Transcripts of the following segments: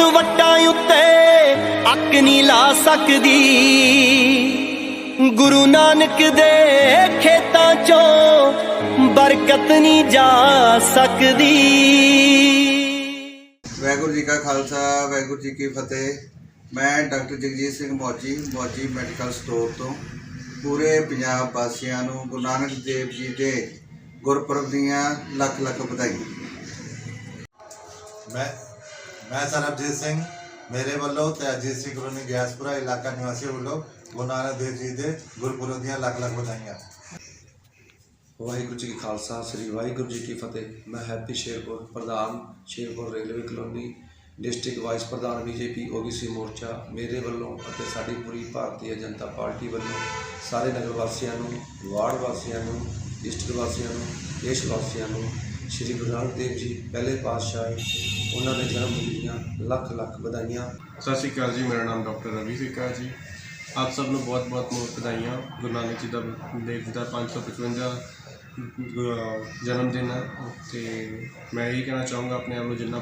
ਵੱਟਾਂ ਉੱਤੇ ਅੱਕ ਨਹੀਂ ਲਾ ਸਕਦੀ। ਗੁਰੂ ਨਾਨਕ ਦੇ ਖੇਤਾਂ ਚੋਂ ਬਰਕਤ ਨਹੀਂ ਜਾ ਸਕਦੀ। ਵਾਹਿਗੁਰੂ ਜੀ ਕਾ ਖਾਲਸਾ ਵਾਹਿਗੁਰੂ ਜੀ ਕੀ ਫਤਿਹ। ਮੈਂ doctor Jagjit Singh Mauji Mauji medical store ਤੋਂ। ਪੂਰੇ ਪੰਜਾਬ ਵਾਸੀਆਂ ਨੂੰ ਗੁਰੂ ਨਾਨਕ ਦੇਵ ਜੀ ਦੇ ਗੁਰਪੁਰਬ ਦੀਆਂ ਲੱਖ ਲੱਖ ਵਧਾਈਆਂ। ਮੈਂ ਮੈਂ ਸਰਬਜੀਤ ਸਿੰਘ, ਮੇਰੇ ਵੱਲੋਂ ਤੇ ਅਜੀਤ ਸਿੰਘ ਕਲੋਨੀ ਗਿਆਸਪੁਰਾ ਇਲਾਕਾ ਨਿਵਾਸੀ ਵੱਲੋਂ ਗੁਰੂ ਨਾਨਕ ਦੇਵ ਜੀ ਦੇ ਗੁਰਪੁਰਬ ਦੀਆਂ ਲੱਖ ਲੱਖ ਵਧਾਈਆਂ। ਵਾਹਿਗੁਰੂ ਜੀ ਕੀ ਖਾਲਸਾ, ਸ੍ਰੀ ਵਾਹਿਗੁਰੂ ਜੀ ਕੀ ਫਤਿਹ। ਮੈਂ ਹੈਪੀ ਸ਼ੇਰਪੁਰ ਪ੍ਰਧਾਨ, Sherpur railway colony, district vice ਪ੍ਰਧਾਨ ਬੀਜੇਪੀ ਓਬੀਸੀ ਮੋਰਚਾ। ਮੇਰੇ ਵੱਲੋਂ ਅਤੇ ਸਾਡੀ ਪੂਰੀ ਭਾਰਤੀ ਜਨਤਾ ਪਾਰਟੀ ਵੱਲੋਂ ਸਾਰੇ ਨਗਰ ਵਾਸੀਆਂ ਨੂੰ, ਵਾਰਡ ਵਾਸੀਆਂ ਨੂੰ, ਡਿਸਟ੍ਰਿਕਟ ਵਾਸੀਆਂ ਨੂੰ, ਦੇਸ਼ ਵਾਸੀਆਂ ਨੂੰ ਸ੍ਰੀ ਗੁਰੂ ਨਾਨਕ ਦੇਵ ਜੀ ਪਹਿਲੇ ਪਾਤਸ਼ਾਹ ਉਹਨਾਂ ਦੇ ਜਨਮ ਦਿਨ ਦੀਆਂ ਲੱਖ ਲੱਖ ਵਧਾਈਆਂ। ਸਤਿ ਸ਼੍ਰੀ ਅਕਾਲ ਜੀ ਮੇਰਾ ਨਾਮ ਡਾਕਟਰ ਰਵੀ ਸਿੱਕਾ ਜੀ। ਆਪ ਸਭ ਨੂੰ ਬਹੁਤ ਬਹੁਤ ਮੁਬਾਰਕ ਵਧਾਈਆਂ। ਗੁਰੂ ਨਾਨਕ ਜੀ ਦਾ ਦੇਵ ਜੀ ਦਾ 555 ਗੁ- ਜਨਮ ਦਿਨ ਹੈ। ਤੇ ਮੈਂ ਇਹ ਕਹਿਣਾ ਚਾਹੂੰਗਾ ਆਪਣੇ ਆਪ ਨੂੰ ਜਿੰਨਾ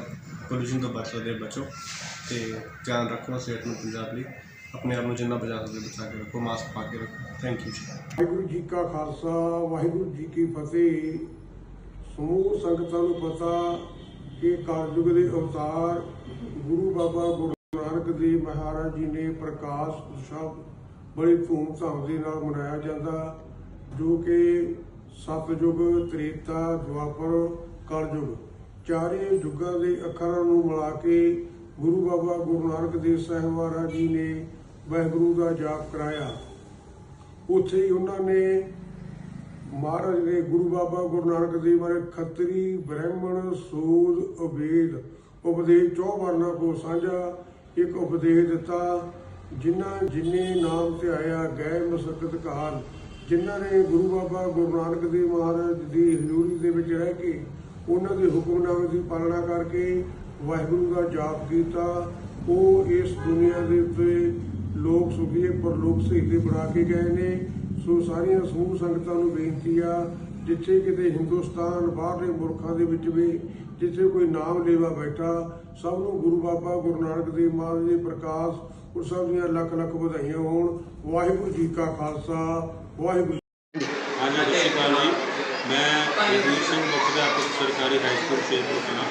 ਪੋਲੂਸ਼ਨ ਤੋਂ ਬਚ ਸਕਦੇ ਬਚੋ। ਤੇ ਧਿਆਨ ਰੱਖੋ ਸਿਹਤ ਨੂੰ ਪੰਜਾਬ ਲਈ। ਆਪਣੇ ਆਪ ਨੂੰ ਜਿੰਨਾ ਬਚਾ ਸਕਦੇ ਬਚਾ ਕੇ ਰੱਖੋ ਮਾਸਕ ਪਾ ਕੇ ਰੱਖੋ। ਥੈਂਕ ਯੂ ਜੀ। ਵਾਹਿਗੁਰੂ ਜੀ ਕਾ ਖਾਲਸਾ ਵਾਹਿਗੁਰੂ ਜੀ ਕੀ ਫਤਿਹ। ਸਮੂਹ ਸੰਗਤਾਂ ਨੂੰ ਪਤਾ ਕਿ ਕਲਯੁਗ ਦੇ ਅਵਤਾਰ ਗੁਰੂ ਬਾਬਾ ਗੁਰੂ ਨਾਨਕ ਦੇਵ ਮਹਾਰਾਜ ਜੀ ਨੇ ਪ੍ਰਕਾਸ਼ ਉਤਸਵ ਬੜੀ ਧੂਮ-ਧਾਮ ਦੇ ਨਾਲ ਮਨਾਇਆ ਜਾਂਦਾ, ਜੋ ਕਿ ਸਤਯੁਗ, ਤ੍ਰੇਤਾ, ਦੁਆਪਰ, ਕਲਯੁਗ ਚਾਰੇ ਯੁੱਗਾਂ ਦੇ ਅੱਖਰਾਂ ਨੂੰ ਮਿਲਾ ਕੇ ਗੁਰੂ ਬਾਬਾ ਗੁਰੂ ਨਾਨਕ ਦੇਵ ਸਾਹਿਬ ਮਹਾਰਾਜ ਜੀ ਨੇ ਵਾਹਿਗੁਰੂ ਦਾ ਜਾਪ ਕਰਾਇਆ। ਉੱਥੇ ਹੀ ਉਹਨਾਂ ਨੇ ਮਹਾਰਾਜ ਨੇ ਗੁਰੂ ਬਾਬਾ ਗੁਰੂ ਨਾਨਕ ਦੇਵ ਬਾਰੇ ਖੱਤਰੀ, ਬ੍ਰਾਹਮਣ, ਸੂਦ, ਅਬੇਦ ਉਪਦੇਸ਼ ਚੌ ਵਰਨਾ ਕੋ ਸਾਂਝਾ, ਇੱਕ ਉਪਦੇਸ਼ ਦਿੱਤਾ, ਜਿਨ੍ਹਾਂ ਜਿਨੇ ਨਾਮ ਤੇ ਆਇਆ ਗਏ ਮਸਕਤ ਕਾਲ ਜਿਨ੍ਹਾਂ ਨੇ ਗੁਰੂ ਬਾਬਾ ਗੁਰੂ ਨਾਨਕ ਦੇਵ ਮਹਾਰਾਜ ਦੀ ਹਜ਼ੂਰੀ ਦੇ ਵਿੱਚ ਰਹਿ ਕੇ ਉਹਨਾਂ ਦੇ ਹੁਕਮਨਾਮੇ ਦੀ ਪਾਲਣਾ ਕਰਕੇ ਵਾਹਿਗੁਰੂ ਦਾ ਜਾਪ ਕੀਤਾ, ਉਹ ਇਸ ਦੁਨੀਆ ਦੇ ਉੱਤੇ ਲੋਕ ਸੁਖੀਏ, ਪਰਲੋਕ ਸਹੀਤੇ ਬਣਾ ਕੇ ਗਏ ਨੇ। ਸੋ ਸਾਰੀਆਂ ਸਮੂਹ ਸੰਗਤਾਂ ਨੂੰ ਬੇਨਤੀ ਆ, ਜਿੱਥੇ ਕਿਤੇ ਹਿੰਦੁਸਤਾਨ, ਬਾਹਰਲੇ ਮੁਲਕਾਂ ਦੇ ਵਿੱਚ ਵੀ ਜਿੱਥੇ ਕੋਈ ਨਾਮ ਲੇਵਾ ਬੈਠਾ, ਸਭ ਨੂੰ ਗੁਰੂ ਬਾਬਾ, ਗੁਰੂ ਨਾਨਕ ਦੇਵ ਮਹਾਰਾਜ ਦੇ ਪ੍ਰਕਾਸ਼ ਸਭ ਦੀਆਂ ਲੱਖ ਲੱਖ ਵਧਾਈਆਂ ਹੋਣ। ਵਾਹਿਗੁਰੂ ਜੀ ਕਾ ਖਾਲਸਾ, ਵਾਹਿਗੁਰੂ ਹਾਂਜੀ, ਸਤਿ ਸ਼੍ਰੀ ਅਕਾਲ ਜੀ। ਮੈਂ ਜਗਵੀਰ ਸਿੰਘ ਮੁੱਖ ਅਧਿਆਪਕ, ਸਰਕਾਰੀ ਹਾਈ ਸਕੂਲ ਸ਼ੇਰਪੁਰ ਕਲਾਂ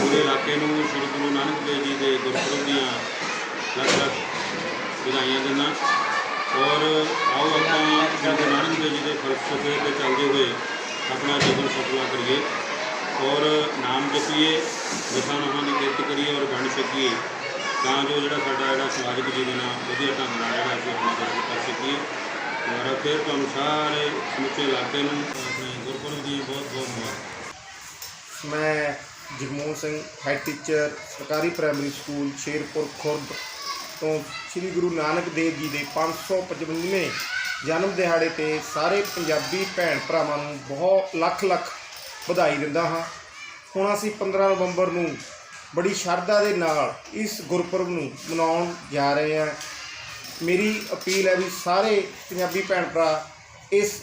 ਪੂਰੇ ਇਲਾਕੇ ਨੂੰ ਸ੍ਰੀ ਗੁਰੂ ਨਾਨਕ ਦੇਵ ਜੀ ਦੇ ਗੁਰਪੁਰਬ ਦੀਆਂ ਲੱਖ ਲੱਖ ਵਧਾਈਆਂ ਦਿੰਦਾ। ਔਰ ਆਓ ਆਪਾਂ ਸ੍ਰੀ ਗੁਰੂ ਨਾਨਕ ਦੇਵ ਜੀ ਦੇ ਫਲਸਫੇ ਤੇ ਚੱਲਦੇ ਹੋਏ ਆਪਣਾ ਜੀਵਨ ਸਫਲਾ ਕਰੀਏ। ਔਰ ਨਾਮ ਜਪੀਏ ਦਸਾਂ ਦੀ ਕਿਰਤ ਕਰੀਏ ਔਰ ਵੰਡ ਸਕੀਏ। ਤਾਂ ਜੋ ਜਿਹੜਾ ਸਾਡਾ ਜਿਹੜਾ ਸਮਾਜਿਕ ਜੀਵਨ ਆ, ਵਧੀਆ ਢੰਗ ਨਾਲ ਜਿਹੜਾ ਅਸੀਂ ਆਪਣਾ ਗੁਜ਼ਾਰਾ ਕਰ ਸਕੀਏ। ਦੁਬਾਰਾ ਫਿਰ ਤੁਹਾਨੂੰ ਸਾਰੇ ਸਮੁੱਚੇ ਇਲਾਕੇ ਨੂੰ ਆਪਣੇ ਗੁਰਪੁਰਬ ਦੀ ਬਹੁਤ ਬਹੁਤ ਮੁਬਾਰਕ। ਮੈਂ ਜਗਮੋਹਨ ਸਿੰਘ ਹੈਡ ਟੀਚਰ ਸਰਕਾਰੀ ਪ੍ਰਾਇਮਰੀ ਸਕੂਲ ਸ਼ੇਰਪੁਰ, ਖੁਰਦ। ਤੋਂ ਸ੍ਰੀ ਗੁਰੂ ਨਾਨਕ ਦੇਵ ਜੀ ਦੇ 555ਵੇਂ ਜਨਮ ਦਿਹਾੜੇ ਤੇ ਸਾਰੇ ਪੰਜਾਬੀ ਭੈਣ ਭਰਾਵਾਂ ਨੂੰ ਬਹੁਤ ਲੱਖ ਲੱਖ ਵਧਾਈ ਦਿੰਦਾ ਹਾਂ। ਹੁਣ ਅਸੀਂ 15 ਨਵੰਬਰ ਨੂੰ ਬੜੀ ਸ਼ਰਧਾ ਦੇ ਨਾਲ ਇਸ ਗੁਰਪੁਰਬ ਨੂੰ ਮਨਾਉਣ ਜਾ ਰਹੇ ਹਾਂ। ਮੇਰੀ ਅਪੀਲ ਹੈ ਵੀ ਸਾਰੇ ਪੰਜਾਬੀ ਭੈਣ ਭਰਾ ਇਸ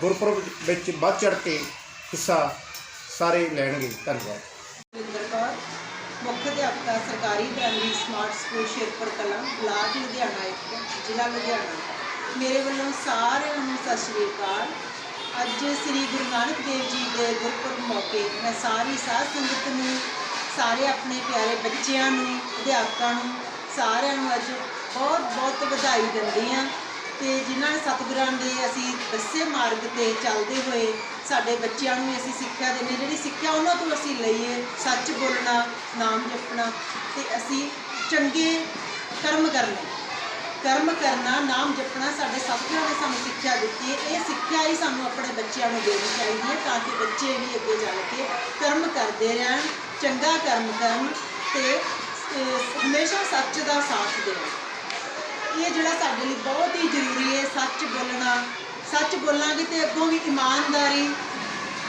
ਗੁਰਪੁਰਬ ਵਿੱਚ ਵੱਧ ਚੜ ਕੇ ਹਿੱਸਾ ਸਾਰੇ ਲੈਣਗੇ। ਧੰਨਵਾਦ। ਮੁੱਖ ਅਧਿਆਪਕਾ ਸਰਕਾਰੀ primary smart school Sherpur Kalan block Ludhiana ਇੱਕ, ਜ਼ਿਲ੍ਹਾ ਲੁਧਿਆਣਾ। ਮੇਰੇ ਵੱਲੋਂ ਸਾਰਿਆਂ ਨੂੰ ਸਤਿ ਸ਼੍ਰੀ ਅਕਾਲ। ਅੱਜ ਸ੍ਰੀ ਗੁਰੂ ਨਾਨਕ ਦੇਵ ਜੀ ਦੇ ਗੁਰਪੁਰਬ ਮੌਕੇ ਮੈਂ ਸਾਰੀ ਸਾਧ ਸੰਗਤ ਨੂੰ, ਸਾਰੇ ਆਪਣੇ ਪਿਆਰੇ ਬੱਚਿਆਂ ਨੂੰ, ਅਧਿਆਪਕਾਂ ਨੂੰ, ਸਾਰਿਆਂ ਨੂੰ ਅੱਜ ਬਹੁਤ ਬਹੁਤ ਵਧਾਈ ਦਿੰਦੀ ਹਾਂ। ਤੇ ਜਿਨ੍ਹਾਂ ਨੇ ਸਤਿਗੁਰਾਂ ਦੇ ਅਸੀਂ ਦੱਸੇ ਮਾਰਗ ਤੇ ਚੱਲਦੇ ਹੋਏ ਸਾਡੇ ਬੱਚਿਆਂ ਨੂੰ ਅਸੀਂ ਸਿੱਖਿਆ ਦਿੰਦੇ ਜਿਹੜੀ ਸਿੱਖਿਆ ਉਹਨਾਂ ਤੋਂ ਅਸੀਂ ਲਈਏ, ਸੱਚ ਬੋਲਣਾ, ਨਾਮ ਜਪਣਾ ਤੇ ਅਸੀਂ ਚੰਗੇ ਕਰਮ ਕਰਨੇ। ਕਰਮ ਕਰਨਾ, ਨਾਮ ਜਪਣਾ ਸਾਡੇ ਸਤਿਗੁਰਾਂ ਨੇ ਸਾਨੂੰ ਸਿੱਖਿਆ ਦਿੱਤੀ ਹੈ। ਇਹ ਸਿੱਖਿਆ ਹੀ ਸਾਨੂੰ ਆਪਣੇ ਬੱਚਿਆਂ ਨੂੰ ਦੇਣੀ ਚਾਹੀਦੀ ਹੈ ਤਾਂ ਕਿ ਬੱਚੇ ਵੀ ਅੱਗੇ ਚੱਲ ਕੇ ਕਰਮ ਕਰਦੇ ਰਹਿਣ, ਚੰਗਾ ਕਰਮ ਕਰਨ ਤੇ ਹਮੇਸ਼ਾ ਸੱਚ ਦਾ ਸਾਥ ਦੇਣ। ਇਹ ਜਿਹੜਾ ਸਾਡੇ ਲਈ ਬਹੁਤ ਹੀ ਜ਼ਰੂਰੀ ਹੈ, ਸੱਚ ਬੋਲਣਾ। ਸੱਚ ਬੋਲਾਂਗੇ ਤੇ ਅੱਗੋਂ ਵੀ ਇਮਾਨਦਾਰੀ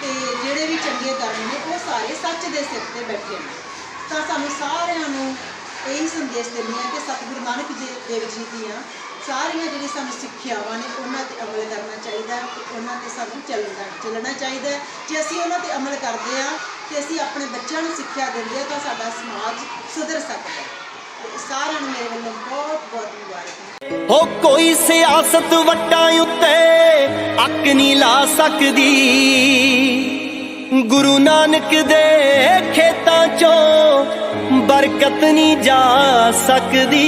ਤੇ ਜਿਹੜੇ ਵੀ ਚੰਗੇ ਕਰਮ ਨੇ, ਉਹ ਸਾਰੇ ਸੱਚ ਦੇ ਸਿਰ ਤੇ ਬੈਠੇ ਨੇ। ਤਾਂ ਸਾਨੂੰ ਸਾਰਿਆਂ ਨੂੰ ਇਹੀ ਸੰਦੇਸ਼ ਦਿੰਦੇ ਹਾਂ ਕਿ ਸਤਿਗੁਰੂ ਨਾਨਕ ਦੇਵ ਜੀ ਦੀਆਂ ਸਾਰੀਆਂ ਜਿਹੜੀ ਸਾਨੂੰ ਸਿੱਖਿਆਵਾਂ ਨੇ, ਉਹਨਾਂ ਤੇ ਅਮਲ ਕਰਨਾ ਚਾਹੀਦਾ ਹੈ ਤੇ ਉਹਨਾਂ ਤੇ ਸਾਨੂੰ ਚੱਲਣਾ ਚੱਲਣਾ ਚਾਹੀਦਾ ਜੇ ਅਸੀਂ ਉਹਨਾਂ ਤੇ ਅਮਲ ਕਰਦੇ ਆ ਤੇ ਅਸੀਂ ਆਪਣੇ ਬੱਚਿਆਂ ਨੂੰ ਸਿੱਖਿਆ ਦਿੰਦੇ ਆ ਤਾਂ ਸਾਡਾ ਸਮਾਜ ਸੁਧਰ ਸਕਦਾ ਹੈ। ਸਾਰਿਆਂ ਨੂੰ ਮੇਰੇ ਵੱਲੋਂ ਬਹੁਤ ਬਹੁਤ ਮੁਬਾਰਕਾਂ। ਹੋ ਕੋਈ ਸਿਆਸਤ ਵੱਟਾਂ ਉੱਤੇ ਅੱਕ ਨਹੀਂ ਲਾ ਸਕਦੀ। ਗੁਰੂ ਨਾਨਕ ਦੇ ਖੇਤਾਂ ਚੋਂ ਬਰਕਤ ਨਹੀਂ ਜਾ ਸਕਦੀ।